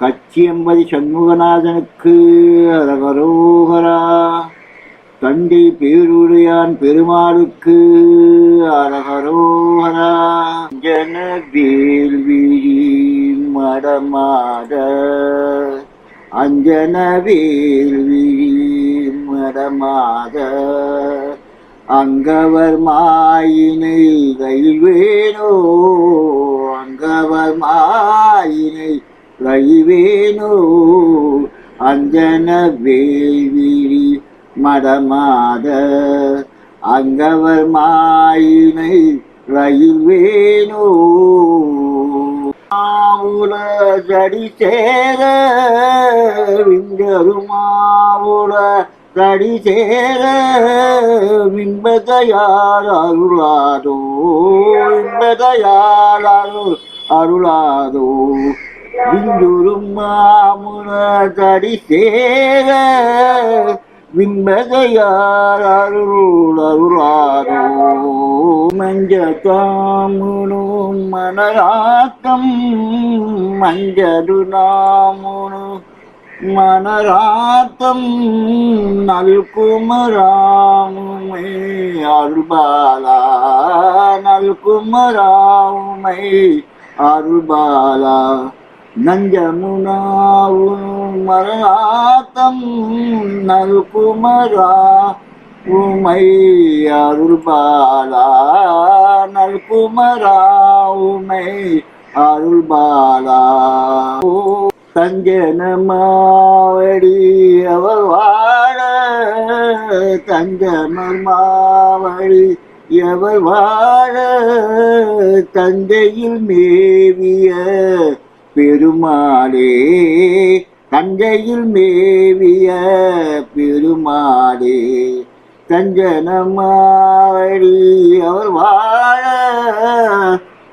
கச்சியம்பதி சண்முகநாதனுக்கு அரகரோகரா. தந்தை பேருடையான் பெருமாளுக்கு அரகரோகரா. ஜன வேல்விழி மடமாட அஞ்சனவேல் வேல்விழி மடமாத அங்கவர் மாயினை ரயில்வேனோ அங்கவர் மாயினை ரயில்வேனோ அஞ்சன வேவிழி மடமாத அங்கவர் மாயினை ரயில்வேனோ மாவுல ஜடி சேர விந்தருமாவுல தடி சேர வின்பதையார் அருளாதோ வின்பதையார் அருள் அருளாதோ. விந்துரும் மாமுன தடி சேர வின்பதையார் அருள் அருளாதோ. மஞ்ச தாமுனும் மனராக்கம் மஞ்சரு நாமுனு மனராத்தம் நல்குமராமுமை அருள்பாலா நல்குமராமுமை அருள்பாலா. நஞ்சமுனாவு மரணாத்தம் நல்குமரா உமை அருள்பாலா நல்குமரா உமை அருள்பாலா ஓ தஞ்சனமாவடி அவள் வாழ தஞ்சனமாவடி எவர் வாழ தந்தையில் மேவிய பெருமாளே தந்தையில் மேவிய பெருமாளே. தஞ்சனமாவடி அவர் வாழ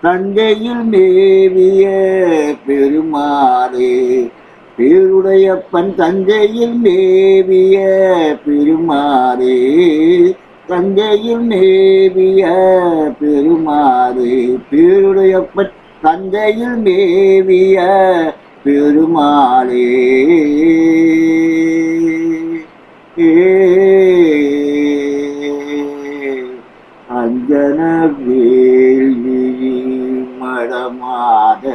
தந்தையில் மேவிய பெருமாளே. பேருடையப்பன் தந்தையில் மேவிய பெருமாளே. தந்தையில் மேவிய பெருமாளே. பேருடையப்பன் தந்தையில் மேவிய பெருமாளே. மடமாத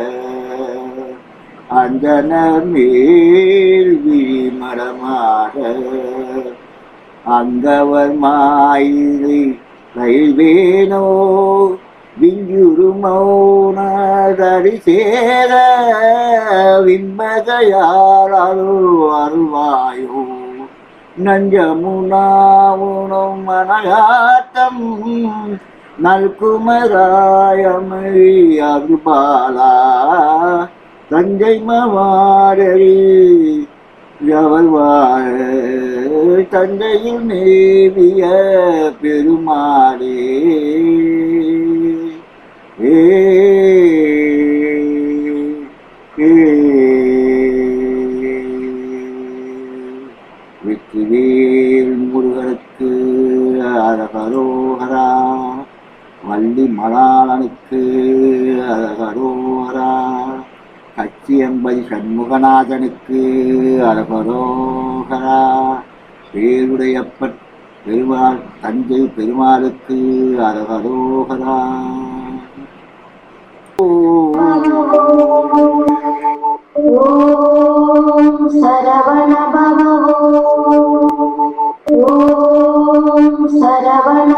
அஞ்சன மேல்வி மடமாத அங்கவர் மாயிலை ரயில்வேனோ விஞ்சுரு மௌனதடி சேர. விண்மதையார் அருள் அருள்வாயோ உணவு மனயாட்டம் நல்குமராயமை அருள்பாலா தஞ்சை மவாரரி ஜவல்வாழ தந்தையில் மேவிய பெருமாளே. வள்ளி மலாளனுக்கு அரகரோகரா கச்சியம்பதி சண்முகநாதனுக்கு அரகரோகரா பேருடையப்பட் பெருமாள் தஞ்சை பெருமாளுக்கு அரகரோகரா ஓம் சரவண பவ. ஓம் சரவண